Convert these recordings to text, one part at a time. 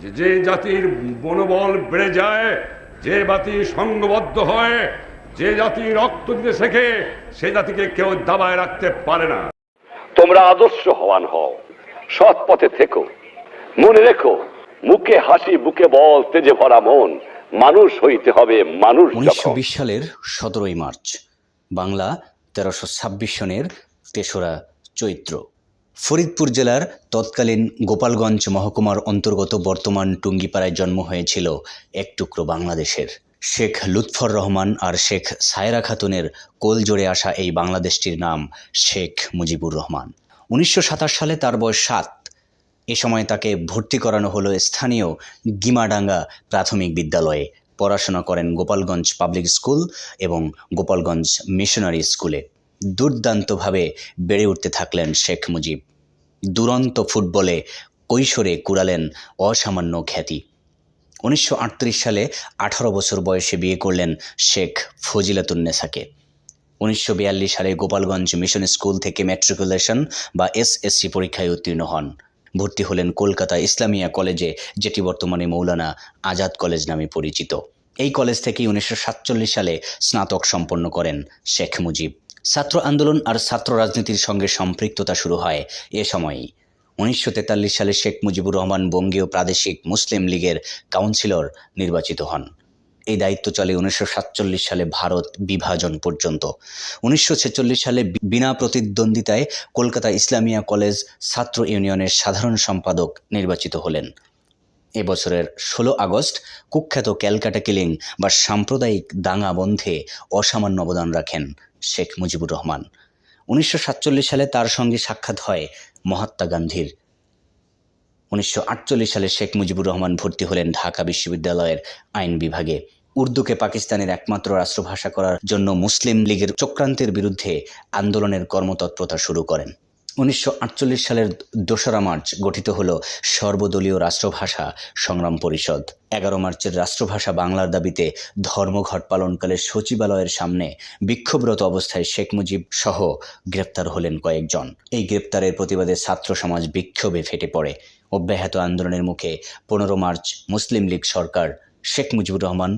যে যে জাতির মনোবল বেড়ে যায় যে জাতি সংঘবদ্ধ হয় যে জাতি রক্ত দিতে শেখে সে জাতিকে কেউ দাবায় রাখতে পারে না। তোমরা আদর্শ হওয়ান হও সৎ পথে থেকো মনে রেখো মুখে হাসি বুকে বল তেজে ভরা মন মানুষ হইতে হবে মানুষ উনিশশো বিশ সালের সতেরোই মার্চ বাংলা তেরোশো ছাব্বিশ সনের তেসরা চৈত্র। ফরিদপুর জেলার তৎকালীন গোপালগঞ্জ মহকুমার অন্তর্গত বর্তমান টুঙ্গিপাড়ায় জন্ম হয়েছিল এক টুকরো বাংলাদেশের। শেখ লুৎফর রহমান আর শেখ সায়রা খাতুনের কোল জোড়ে আসা এই বাংলাদেশটির নাম শেখ মুজিবুর রহমান। উনিশশো সাতাশ সালে তার বয়স সাত। এ সময় তাকে ভর্তি করানো হলো স্থানীয় গিমাডাঙ্গা প্রাথমিক বিদ্যালয়ে। পড়াশোনা করেন গোপালগঞ্জ পাবলিক স্কুল এবং গোপালগঞ্জ মিশনারি স্কুলে। দুর্দান্তভাবে বেড়ে উঠতে থাকলেন শেখ মুজিব। দুরন্ত ফুটবলে কৈশোরে কুড়ালেন অসামান্য খ্যাতি। উনিশশো আটত্রিশ সালে আঠারো বছর বয়সে বিয়ে করলেন শেখ ফজিলাতুন্নেসাকে উনিশশো বিয়াল্লিশ সালে গোপালগঞ্জ মিশন স্কুল থেকে ম্যাট্রিকুলেশন বা এসএসসি পরীক্ষায় উত্তীর্ণ হন। ভর্তি হলেন কলকাতা ইসলামিয়া কলেজে, যেটি বর্তমানে মৌলানা আজাদ কলেজ নামে পরিচিত। এই কলেজ থেকেই উনিশশো সাতচল্লিশ সালে স্নাতক সম্পন্ন করেন শেখ মুজিব। ছাত্র আন্দোলন আর ছাত্র রাজনীতির সঙ্গে সম্পৃক্ততা শুরু হয় এ সময়ই। উনিশশো তেতাল্লিশ সালে শেখ মুজিবুর রহমান বঙ্গীয় প্রাদেশিক মুসলিম লীগের কাউন্সিলর নির্বাচিত হন। এই দায়িত্ব চলে উনিশশো সাতচল্লিশ সালে ভারত বিভাজন পর্যন্ত। উনিশশো ছেচল্লিশ সালে বিনা প্রতিদ্বন্দ্বিতায় কলকাতা ইসলামিয়া কলেজ ছাত্র ইউনিয়নের সাধারণ সম্পাদক নির্বাচিত হলেন। এবছরের ষোলো আগস্ট কুখ্যাত ক্যালকাটা কিলিং বা সাম্প্রদায়িক দাঙ্গা বন্ধে অসামান্য অবদান রাখেন। শেখ মুজিবুর রহমান। উনিশশো সাতচল্লিশ সালে তার সঙ্গে সাক্ষাৎ হয় মহাত্মা গান্ধীর। উনিশশো আটচল্লিশ সালে শেখ মুজিবুর রহমান ভর্তি হলেন ঢাকা বিশ্ববিদ্যালয়ের আইন বিভাগে। উর্দুকে পাকিস্তানের একমাত্র রাষ্ট্রভাষা করার জন্য মুসলিম লীগের চক্রান্তের বিরুদ্ধে আন্দোলনের কর্মতৎপরতা শুরু করেন। উনিশশো আটচল্লিশ সালের দোসরা মার্চ গঠিত হল সর্বদলীয় রাষ্ট্রভাষা সংগ্রাম পরিষদ। এগারো মার্চের রাষ্ট্রভাষা বাংলার দাবিতে ধর্মঘট পালনকালে সচিবালয়ের সামনে বিক্ষোভরত অবস্থায় শেখ মুজিব সহ গ্রেপ্তার হলেন কয়েকজন। এই গ্রেপ্তারের প্রতিবাদে ছাত্র সমাজ বিক্ষোভে ফেটে পড়ে। অব্যাহত আন্দোলনের মুখে পনেরো মার্চ মুসলিম লীগ সরকার শেখ মুজিবুর রহমান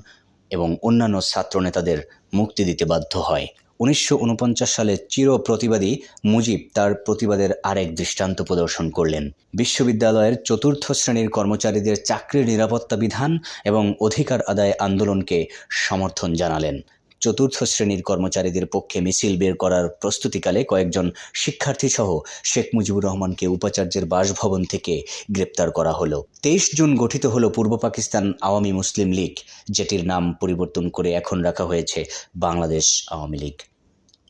এবং অন্যান্য ছাত্র নেতাদের মুক্তি দিতে বাধ্য হয়। উনিশশো উনপঞ্চাশ সালে চির প্রতিবাদী মুজিব তার প্রতিবাদের আরেক দৃষ্টান্ত প্রদর্শন করলেন। বিশ্ববিদ্যালয়ের চতুর্থ শ্রেণির কর্মচারীদের চাকরির নিরাপত্তা বিধান এবং অধিকার আদায় আন্দোলনকে সমর্থন জানালেন। চতুর্থ শ্রেণির কর্মচারীদের পক্ষে মিছিল বের করার প্রস্তুতিকালে কয়েকজন শিক্ষার্থী সহ শেখ মুজিবুর রহমানকে উপাচার্যের বাসভবন থেকে গ্রেপ্তার করা হলো। তেইশ জুন গঠিত হলো পূর্ব পাকিস্তান আওয়ামী মুসলিম লীগ, যেটির নাম পরিবর্তন করে এখন রাখা হয়েছে বাংলাদেশ আওয়ামী লীগ।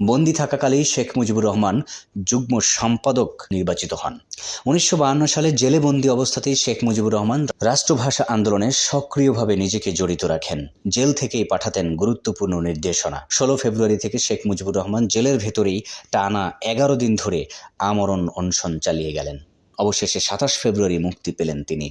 বন্দি থাকাকালেই শেখ মুজিবুর রহমান যুগ্ম সম্পাদক নির্বাচিত হন। উনিশশো বায়ান্ন সালে জেলে বন্দি অবস্থাতেই শেখ মুজিবুর রহমান রাষ্ট্রভাষা আন্দোলনে সক্রিয়ভাবে নিজেকে জড়িত রাখেন। জেল থেকেই পাঠাতেন গুরুত্বপূর্ণ নির্দেশনা। ষোলো ফেব্রুয়ারি থেকে শেখ মুজিবুর রহমান জেলের ভেতরেই টানা এগারো দিন ধরে আমরণ অনশন চালিয়ে গেলেন। অবশেষে সাতাশ ফেব্রুয়ারি মুক্তি পেলেন তিনি।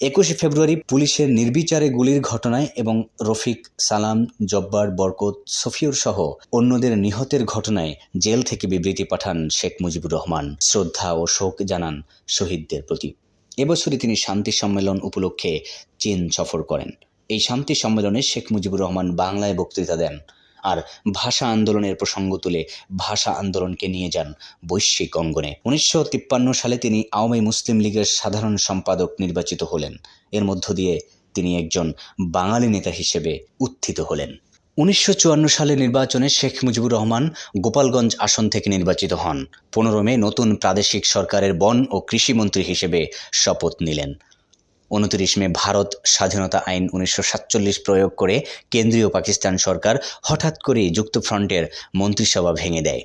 একুশে ফেব্রুয়ারি পুলিশের নির্বিচারে গুলির ঘটনায় এবং রফিক, সালাম, জব্বার, বরকত, সফিউর সহ অন্যদের নিহতের ঘটনায় জেল থেকে বিবৃতি পাঠান শেখ মুজিবুর রহমান। শ্রদ্ধা ও শোক জানান শহীদদের প্রতি। এবছরই তিনি শান্তি সম্মেলন উপলক্ষে চীন সফর করেন। এই শান্তি সম্মেলনে শেখ মুজিবুর রহমান বাংলায় বক্তৃতা দেন। আর ভাষা আন্দোলনের প্রসঙ্গ তুলে ভাষা আন্দোলনকে নিয়ে যান বৈশ্বিক অঙ্গনে। উনিশশো তিপ্পান্ন সালে তিনি আওয়ামী মুসলিম লীগের সাধারণ সম্পাদক নির্বাচিত হলেন। এর মধ্য দিয়ে তিনি একজন বাঙালি নেতা হিসেবে উত্থিত হলেন। উনিশশো চুয়ান্ন সালে নির্বাচনে শেখ মুজিবুর রহমান গোপালগঞ্জ আসন থেকে নির্বাচিত হন। পনেরো মে নতুন প্রাদেশিক সরকারের বন ও কৃষিমন্ত্রী হিসেবে শপথ নিলেন। উনত্রিশ মে ভারত স্বাধীনতা আইন উনিশশো সাতচল্লিশ প্রয়োগ করে কেন্দ্রীয় পাকিস্তান সরকার হঠাৎ করে যুক্তফ্রন্টের মন্ত্রিসভা ভেঙে দেয়।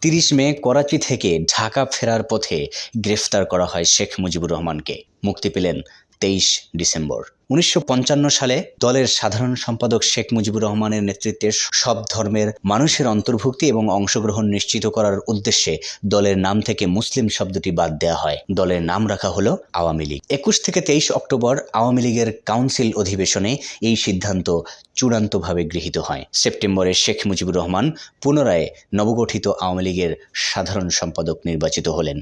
তিরিশ মে করাচি থেকে ঢাকা ফেরার পথে গ্রেফতার করা হয় শেখ মুজিবুর রহমানকে। মুক্তি পেলেন তেইশ ডিসেম্বর। উনিশশো পঞ্চান্ন সালে দলের সাধারণ সম্পাদক শেখ মুজিবুর রহমানের নেতৃত্বে সব ধর্মের মানুষের অন্তর্ভুক্তি এবং অংশগ্রহণ নিশ্চিত করার উদ্দেশ্যে দলের নাম থেকে মুসলিম শব্দটি বাদ দেওয়া হয়। দলের নাম রাখা হলো আওয়ামী লীগ। একুশ থেকে তেইশ অক্টোবর আওয়ামী লীগের কাউন্সিল অধিবেশনে এই সিদ্ধান্ত চূড়ান্তভাবে গৃহীত হয়। সেপ্টেম্বরে শেখ মুজিবুর রহমান পুনরায় নবগঠিত আওয়ামী লীগের সাধারণ সম্পাদক নির্বাচিত হলেন।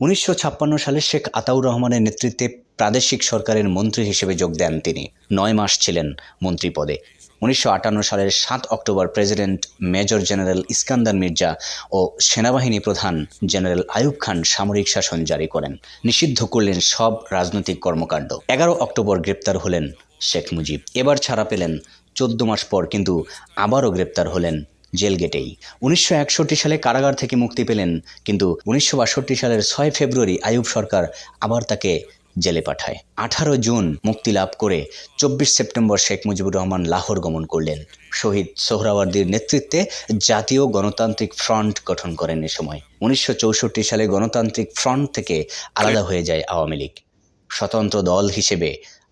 উনিশশো ছাপ্পান্ন সালে শেখ আতাউর রহমানের নেতৃত্বে প্রাদেশিক সরকারের মন্ত্রী হিসেবে যোগ দেন তিনি। নয় মাস ছিলেন মন্ত্রী পদে। উনিশশো আটান্ন সালের সাত October president major general Iskander Mirza ও সেনাবাহিনী প্রধান জেনারেল আয়ুব খান সামরিক শাসন জারি করেন। নিষিদ্ধ করলেন সব রাজনৈতিক কর্মকাণ্ড। এগারো অক্টোবর গ্রেপ্তার হলেন শেখ মুজিব। এবার ছাড়া পেলেন চোদ্দ মাস পর কিন্তু আবারও গ্রেপ্তার হলেন জেলগেটেই উনিশশো একষট্টি সালে কারাগার থেকে মুক্তি পেলেন, কিন্তু উনিশশো বাষট্টি সালের ছয় ফেব্রুয়ারি আয়ুব সরকার আবার তাকে জেলে পাঠায়। আঠারো জুন মুক্তি লাভ করে চব্বিশ সেপ্টেম্বর শেখ মুজিবুর রহমান লাহোর গমন করলেন। শহীদ সোহরাওয়ার্দীর নেতৃত্বে জাতীয় গণতান্ত্রিক ফ্রন্ট গঠন করেন এ সময়। উনিশশো চৌষট্টি সালে গণতান্ত্রিক ফ্রন্ট থেকে আলাদা হয়ে যায় আওয়ামী লীগ। স্বতন্ত্র দল হিসেবে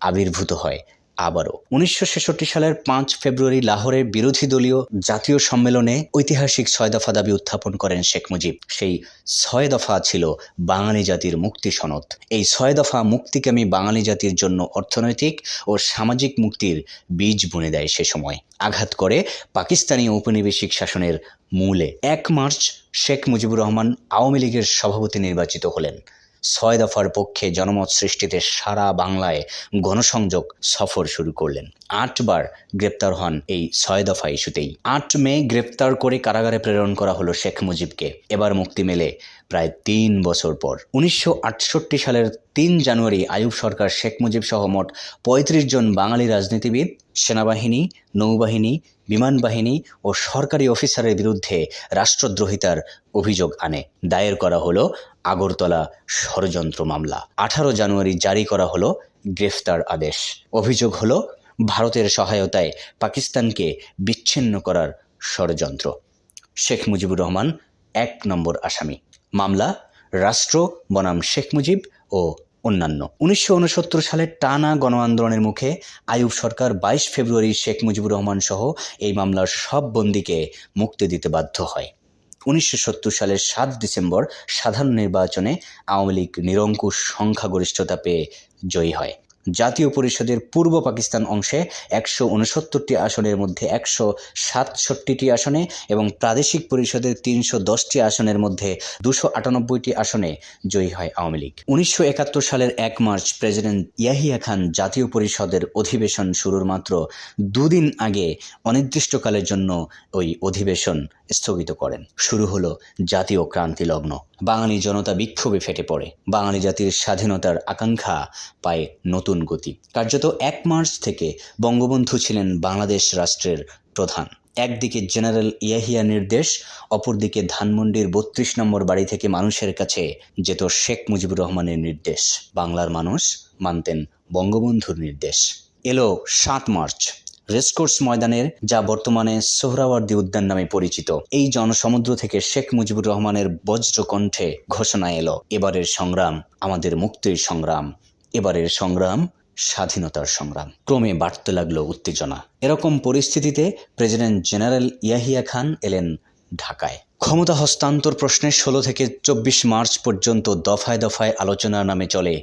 আবির্ভূত হয় আবারও। উনিশশো ছেষট্টি সালের পাঁচ ফেব্রুয়ারি লাহোরের বিরোধী দলীয় জাতীয় সম্মেলনে ঐতিহাসিক ছয় দফা দাবি উত্থাপন করেন শেখ মুজিব। সেই ছয় দফা ছিল বাঙালি জাতির মুক্তি সনদ। এই ছয় দফা মুক্তিকামী বাঙালি জাতির জন্য অর্থনৈতিক ও সামাজিক মুক্তির বীজ বুনে দেয় সে সময়। আঘাত করে পাকিস্তানি ঔপনিবেশিক শাসনের মূলে। এক মার্চ শেখ মুজিবুর রহমান আওয়ামী লীগের সভাপতি নির্বাচিত হলেন। ছয় দফার পক্ষে জনমত সৃষ্টিতে সারা বাংলায় গণসংযোগ সফর শুরু করলেন। আটবার গ্রেপ্তার হন এই ছয় দফা ইস্যুতেই। আট মে গ্রেপ্তার করে কারাগারে প্রেরণ করা হলো শেখ মুজিবকে। এবার মুক্তি মেলে প্রায় তিন বছর পর। উনিশশো আটষট্টি সালের তিন জানুয়ারি আয়ুব সরকার শেখ মুজিব সহ মোট পঁয়ত্রিশ জন বাঙালি রাজনীতিবিদ, সেনাবাহিনী, নৌবাহিনী, বিমান বাহিনী ও সরকারি অফিসারের বিরুদ্ধে রাষ্ট্রদ্রোহিতার অভিযোগ আনে। দায়ের করা হলো আগরতলা ষড়যন্ত্র মামলা। আঠারো জানুয়ারি জারি করা হলো গ্রেফতার আদেশ। অভিযোগ হলো ভারতের সহায়তায় পাকিস্তানকে বিচ্ছিন্ন করার ষড়যন্ত্র। শেখ মুজিবুর রহমান, এক নম্বর আসামি। মামলা, রাষ্ট্র, বনাম শেখ মুজিব ও অন্যান্য। উনিশশো উনসত্তর সালের টানা গণ আন্দোলনের মুখে আয়ুব সরকার বাইশ ফেব্রুয়ারি শেখ মুজিবুর রহমান সহ এই মামলার সব বন্দীকে মুক্তি দিতে বাধ্য হয়। উনিশশো সত্তর সালের সাত ডিসেম্বর সাধারণ নির্বাচনে আওয়ামী লীগ নিরঙ্কুশ সংখ্যাগরিষ্ঠতা পেয়ে জয়ী হয়। জাতীয় পরিষদের পূর্ব পাকিস্তান অংশে একশো উনসত্তরটি আসনের মধ্যে একশো সাতষট্টিটি আসনে এবং প্রাদেশিক পরিষদের তিনশো দশটি আসনের মধ্যে দুশো আটানব্বইটি আসনে জয়ী হয় আওয়ামী লীগ। উনিশশো একাত্তর সালের এক মার্চ প্রেসিডেন্ট ইয়াহিয়া খান জাতীয় পরিষদের অধিবেশন শুরুর মাত্র দুদিন আগে অনির্দিষ্টকালের জন্য ওই অধিবেশন স্থগিত করেন। শুরু হলো জাতীয় ক্রান্তি লগ্ন। বাঙালি জনতা বিক্ষোভে ফেটে পড়ে। বাঙালি জাতির স্বাধীনতার আকাঙ্ক্ষা পায় নতুন গতি। কার্যত এক মার্চ থেকে বঙ্গবন্ধু ছিলেন বাংলাদেশ রাষ্ট্রের প্রধান। একদিকে জেনারেল ইয়াহিয়া নির্দেশ, অপরদিকে ধানমন্ডির বত্রিশ নম্বর বাড়ি থেকে মানুষের কাছে যেত শেখ মুজিবুর রহমানের নির্দেশ। বাংলার মানুষ মানতেন বঙ্গবন্ধুর নির্দেশ। এলো সাত মার্চ, রেসকোর্স ময়দানের, যা বর্তমানে সোহরাওয়ার্দী উদ্যান নামে পরিচিত। এই জনসমুদ্র থেকে শেখ মুজিবুর রহমানের বজ্রকণ্ঠে ঘোষণা এলো। এবারের সংগ্রাম, আমাদের মুক্তির সংগ্রাম। এবারের সংগ্রাম, স্বাধীনতার সংগ্রাম। ক্রমে বাড়তে লাগল উত্তেজনা। এরকম পরিস্থিতিতে প্রেসিডেন্ট জেনারেল ইয়াহিয়া খান এলেন ঢাকায়। ক্ষমতা হস্তান্তর প্রশ্নে ষোলো থেকে চব্বিশ মার্চ পর্যন্ত দফায় দফায় আলোচনার নামে চলে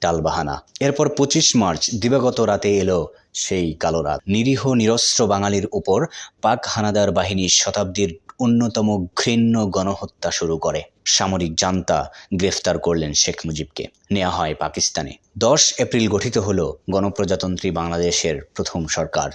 টালবাহানা। এরপর পঁচিশ মার্চ, দিবাগত রাতে এলো সেই কালো রাত। নিরীহ নিরস্ত্র বাঙালির উপর পাক হানাদার বাহিনী শতাব্দীর অন্যতম ঘৃণ্য গণহত্যা শুরু করে। সামরিক জান্তা গ্রেফতার করলেন শেখ মুজিবকে। নেওয়া হয় পাকিস্তানে। দশ এপ্রিল গঠিত হলো গণপ্রজাতন্ত্রী বাংলাদেশের প্রথম সরকার।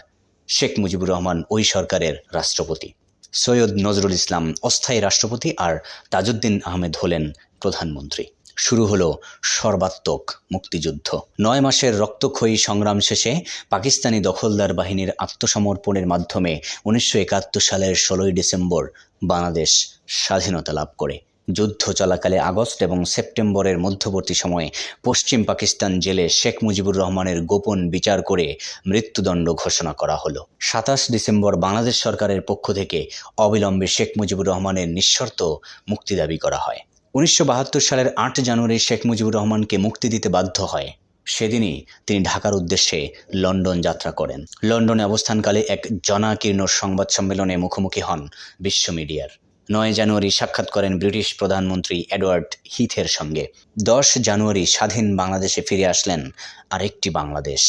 শেখ মুজিবুর রহমান ওই সরকারের রাষ্ট্রপতি। সৈয়দ নজরুল ইসলাম অস্থায়ী রাষ্ট্রপতি আর তাজউদ্দিন আহমেদ হলেন প্রধানমন্ত্রী। শুরু হলো সর্বাত্মক মুক্তিযুদ্ধ। নয় মাসের রক্তক্ষয়ী সংগ্রাম শেষে পাকিস্তানি দখলদার বাহিনীর আত্মসমর্পণের মাধ্যমে উনিশশো একাত্তর সালের ষোলোই ডিসেম্বর বাংলাদেশ স্বাধীনতা লাভ করে। যুদ্ধ চলাকালে আগস্ট এবং সেপ্টেম্বরের মধ্যবর্তী সময়ে পশ্চিম পাকিস্তান জেলে শেখ মুজিবুর রহমানের গোপন বিচার করে মৃত্যুদণ্ড ঘোষণা করা হলো। সাতাশ ডিসেম্বর বাংলাদেশ সরকারের পক্ষ থেকে অবিলম্বে শেখ মুজিবুর রহমানের নিঃশর্ত মুক্তি দাবি করা হয়। উনিশশো বাহাত্তর সালের আট জানুয়ারি শেখ মুজিবুর রহমানকে মুক্তি দিতে বাধ্য হয়। সেদিনই তিনি ঢাকার উদ্দেশ্যে লন্ডন যাত্রা করেন। লন্ডনে অবস্থানকালে এক জনাকীর্ণ সংবাদ সম্মেলনে মুখোমুখি হন বিশ্ব মিডিয়ার। নয় জানুয়ারি সাক্ষাৎ করেন ব্রিটিশ প্রধানমন্ত্রী এডওয়ার্ড হিথের সঙ্গে। দশ জানুয়ারি স্বাধীন বাংলাদেশে ফিরে আসলেন আরেকটি বাংলাদেশ,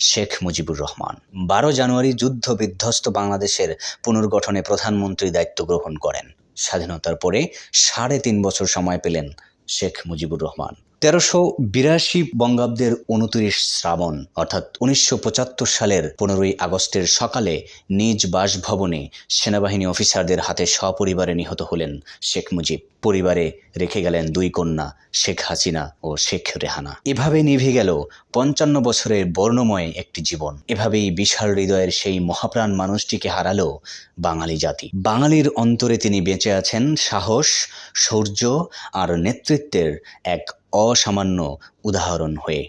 শেখ মুজিবুর রহমান। বারো জানুয়ারি যুদ্ধ বিধ্বস্ত বাংলাদেশের পুনর্গঠনে প্রধানমন্ত্রী দায়িত্ব গ্রহণ করেন। স্বাধীনতার পরে সাড়ে তিন বছর সময় পেলেন শেখ মুজিবুর রহমান। তেরোশো বিরাশি বঙ্গাব্দের উনত্রিশ শ্রাবণ, অর্থাৎ উনিশশো পঁচাত্তর সালের পনেরোই আগস্টের সকালে নিজ বাসভবনে সেনাবাহিনী অফিসারদের হাতে সপরিবারে নিহত হলেন শেখ মুজিব। পরিবারে রেখে গেলেন দুই কন্যা, শেখ হাসিনা ও শেখ রেহানা। এভাবে নিভে গেল পঞ্চান্ন বছরের বর্ণময় একটি জীবন। এভাবেই বিশাল হৃদয়ের সেই মহাপ্রাণ মানুষটিকে হারালো বাঙালি জাতি। বাঙালির অন্তরে তিনি বেঁচে আছেন সাহস শৌর্য আর নেতৃত্বের এক অসামান্য উদাহরণ হয়ে